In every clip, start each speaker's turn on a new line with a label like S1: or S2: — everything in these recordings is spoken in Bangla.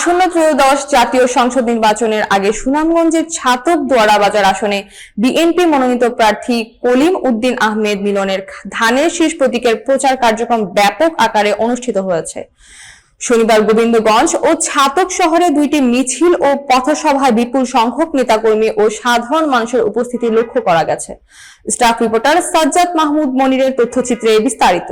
S1: আসন্ন ত্রয়োদশ জাতীয় সংসদ নির্বাচনের আগে সুনামগঞ্জের ছাতক দোয়ারা বাজার আসনে বিএনপি মনোনীত প্রার্থী কলিম উদ্দিন আহমেদ মিলনের ধানের শীষ প্রতীকের প্রচার কার্যক্রম ব্যাপক আকারে অনুষ্ঠিত হয়েছে। শনিবার গোবিন্দগঞ্জ ও ছাতক শহরে দুইটি মিছিল ও পথসভায় বিপুল সংখ্যক নেতাকর্মী ও সাধারণ মানুষের উপস্থিতি লক্ষ্য করা গেছে। স্টাফ রিপোর্টার সাজ্জাদ মাহমুদ মনিরের তথ্যচিত্রে বিস্তারিত।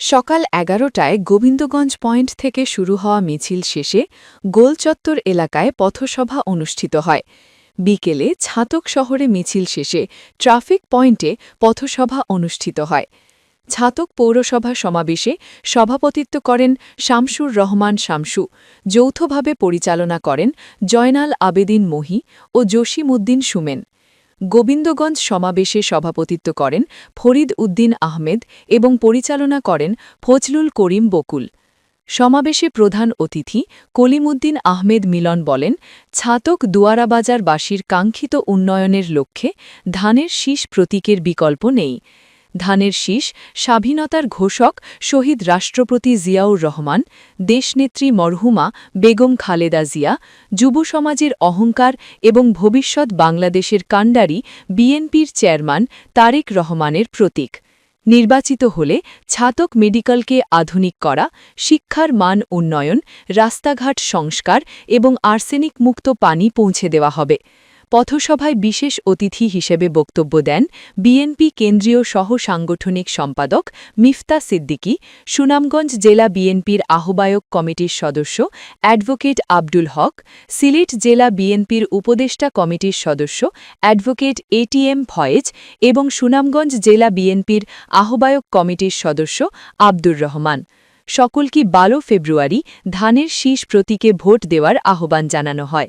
S2: সকাল এগারোটায় গোবিন্দগঞ্জ পয়েন্ট থেকে শুরু হওয়া মিছিল শেষে গোলচত্বর এলাকায় পথসভা অনুষ্ঠিত হয়। বিকেলে ছাতক শহরে মিছিল শেষে ট্রাফিক পয়েন্টে পথসভা অনুষ্ঠিত হয়। ছাতক পৌরসভা সমাবেশে সভাপতিত্ব করেন শামসুর রহমান শামসু, যৌথভাবে পরিচালনা করেন জয়নাল আবেদিন মহি ও জসিম উদ্দিন সুমেন। গোবিন্দগঞ্জ সমাবেশে সভাপতিত্ব করেন ফরিদ উদ্দিন আহমেদ এবং পরিচালনা করেন ফজলুল করিম বকুল। সমাবেশে প্রধান অতিথি কলিমুদ্দিন আহমেদ মিলন বলেন, ছাতক দুয়ারাবাজারবাসীর কাঙ্ক্ষিত উন্নয়নের লক্ষ্যে ধানের শীষ প্রতীকের বিকল্প নেই। ধানের শীষ, স্বাধীনতার ঘোষক শহীদ রাষ্ট্রপতি জিয়াউর রহমান, দেশনেত্রী মরহুমা বেগম খালেদা জিয়া, যুব সমাজের অহংকার এবং ভবিষ্যৎ বাংলাদেশের কাণ্ডারি বিএনপির চেয়ারম্যান তারেক রহমানের প্রতীক। নির্বাচিত হলে ছাতক মেডিকেলকে আধুনিক করা, শিক্ষার মান উন্নয়ন, রাস্তাঘাট সংস্কার এবং আর্সেনিক মুক্ত পানি পৌঁছে দেওয়া হবে। পথসভায় বিশেষ অতিথি হিসেবে বক্তব্য দেন বিএনপি কেন্দ্রীয় সহ সাংগঠনিক সম্পাদক মিফতা সিদ্দিকী, সুনামগঞ্জ জেলা বিএনপির আহ্বায়ক কমিটির সদস্য অ্যাডভোকেট আব্দুল হক, সিলেট জেলা বিএনপির উপদেষ্টা কমিটির সদস্য অ্যাডভোকেট এটিএম ফয়েজ এবং সুনামগঞ্জ জেলা বিএনপির আহ্বায়ক কমিটির সদস্য আব্দুর রহমান। সকলকে বারো ফেব্রুয়ারি ধানের শীষ প্রতীকে ভোট দেওয়ার আহ্বান জানানো হয়।